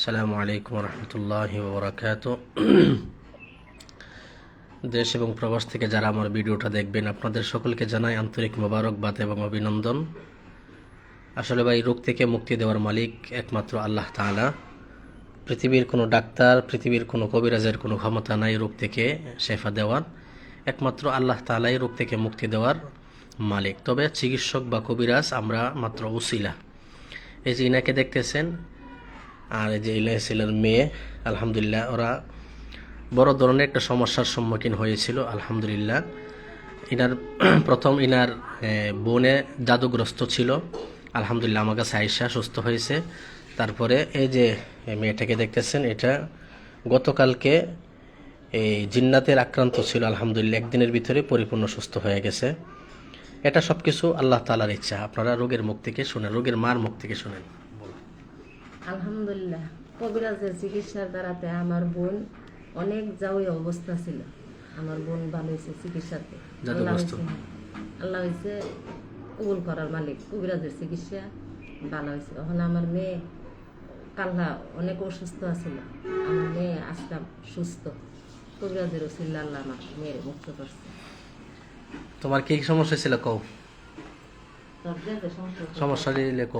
আসসালামু আলাইকুম রহমতুল্লাহ বরাকাত দেশ এবং প্রবাস থেকে যারা আমার ভিডিওটা দেখবেন, আপনাদের সকলকে জানাই আন্তরিক মোবারকবাদ এবং অভিনন্দন। আসলে ভাই, রোগ থেকে মুক্তি দেওয়ার মালিক একমাত্র আল্লাহ তাআলা। পৃথিবীর কোনো ডাক্তার, পৃথিবীর কোনো কবিরাজের কোনো ক্ষমতা নাই রোগ থেকে শেফা দেওয়ার। একমাত্র আল্লাহ তাআলাই রোগ থেকে মুক্তি দেওয়ার মালিক। তবে চিকিৎসক বা কবিরাজ আমরা মাত্র উসিলা এই যে ইনাকে দেখতেছেন আর এই যে ইলাইসিলের মেয়ে, আলহামদুলিল্লাহ, ওরা বড় ধরনের একটা সমস্যার সম্মুখীন হয়েছিল, আলহামদুলিল্লাহ। ইনার প্রথম ইনার বোনে জাদুগ্রস্ত ছিল। আলহামদুলিল্লাহ, আমার কাছে আয়সা সুস্থ হয়েছে। তারপরে এই যে মেয়েটাকে দেখতেছেন, এটা গতকালকে এই জিন্নাতের আক্রান্ত ছিল, আলহামদুলিল্লাহ। একদিনের ভিতরে পরিপূর্ণ সুস্থ হয়ে গেছে। এটা সব কিছু আল্লাহ তালার ইচ্ছা। আপনারা রোগের মুখ থেকে শুনেন, রোগের মার মুখ থেকে শুনেন। আলহামদুলিল্লাহ কবিরাজের চিকিৎসার দ্বারাতে আমার বোন অনেক যাওই অবস্থা ছিল। আমার বোন ভালো হয়েছে চিকিৎসাতে। আল্লাহ। হয়েছে কবুল করার মালিক। কবিরাজের চিকিৎসা ভালো হয়েছে। এখন আমার মেয়ে কাল্লা অনেক অসুস্থ আছিল। আমার মেয়ে আসলাম সুস্থ। কবিরাজের ওসিল্লা আল্লাহ আমার মেয়ের মুক্ত করছে। তোমার কি সমস্যা ছিল যে সমস্যা? সমস্যা দিলে ক,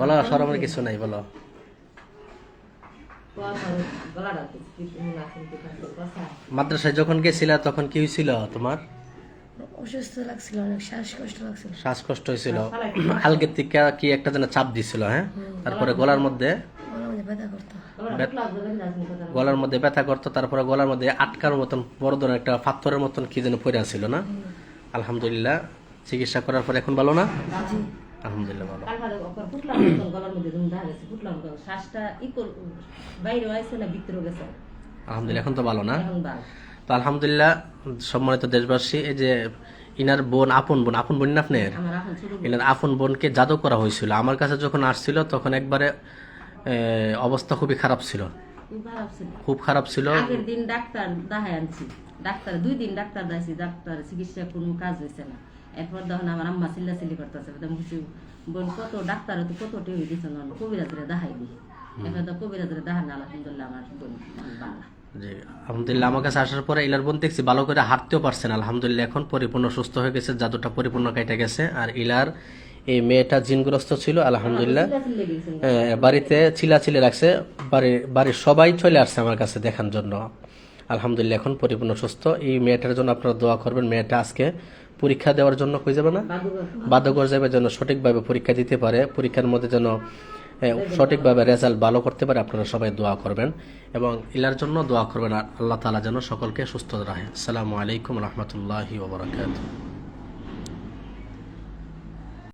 বলো সরমের কিছু নাই বলো। মাদ্রাসায় যখন গেছিলা তখন কি হয়েছিল তোমার? অসুস্থ লাগছিল অনেক শ্বাসকষ্ট লাগছিল। শ্বাসকষ্ট হয়েছিল আলগের থেকে কি একটা যেন চাপ দিছিল হ্যাঁ? তারপরে গলার মধ্যে। গলার মধ্যে ব্যথা করতো। তারপরে গলার মধ্যে আটকার মতন বড় ধরনের একটা পাথরের মতন কি যেন পড়ে ছিল না? আলহামদুলিল্লাহ চিকিৎসা করার পর এখন ভালো না? আলহামদুলিল্লাহ ভালো। কালকে ওপর ফুটলা মতন গলার মধ্যে তুমি দেখা গেছে ফুটলা মতন শ্বাসটা ই বাইরে আইছে না ভিতরে গেছে। আলহামদুলিল্লাহ এখন তো ভালো না? এখন তো আলহামদুলিল্লাহ সম্মানিত দেশবাসী এই যে ইনার বোন আপন বোন আপন বোন না আপনার। এনার আপন বোনকে জাদু করা হয়েছিল। আমার কাছে যখন আসছিল তখন একবারে অবস্থা খুবই খারাপ ছিল। খুব খারাপ ছিল। খুব খারাপ ছিল আগের দিন ডাক্তার দেখাই আনছি। ডাক্তার দুই দিন ডাক্তার দেখাইছি ডাক্তার চিকিৎসা কোনো কাজ হয়েছে না। এরপর তখন আমার আম্মা চিল্লা চিল্লি করতেছে বোন কত ডাক্তার তো কত টেবি না কবিরাজরে দেখাই দি। এরপর তো কবিরাজরে দেখান আলহামদুলিল্লাহ আমার বোন বাংলা জি আলহামদুলিল্লাহ আমার কাছে আসার পরে ইলার বোন দেখছি ভালো করে হাঁটতেও পারছেন আলহামদুলিল্লাহ এখন পরিপূর্ণ সুস্থ হয়ে গেছে জাদুটা পরিপূর্ণ কেটে গেছে। আর ইলার এই মেয়েটা জিনগ্রস্ত ছিল আলহামদুলিল্লাহ। গেছে। এ, বাড়িতে চিলাচিলি রাখছে বাড়ির বাড়ির সবাই চলে আসছে আমার কাছে দেখার জন্য। আলহামদুলিল্লাহ এখন পরিপূর্ণ সুস্থ। এই মেয়েটার জন্য আপনারা দোয়া করবেন মেয়েটা আজকে পরীক্ষা দেওয়ার জন্য কই যাবে না? বাধ্যকর যাবে যেন সঠিকভাবে পরীক্ষা দিতে পারে পরীক্ষার মধ্যে যেন সঠিকভাবে রেজাল্ট ভালো করতে পারে আপনারা সবাই দোয়া করবেন। এবং ইলার জন্য দোয়া করবেন আল্লাহ তালা যেন সকলকে সুস্থ রাখে। আসসালামু আলাইকুম রহমতুল্লাহি ওবরাকাত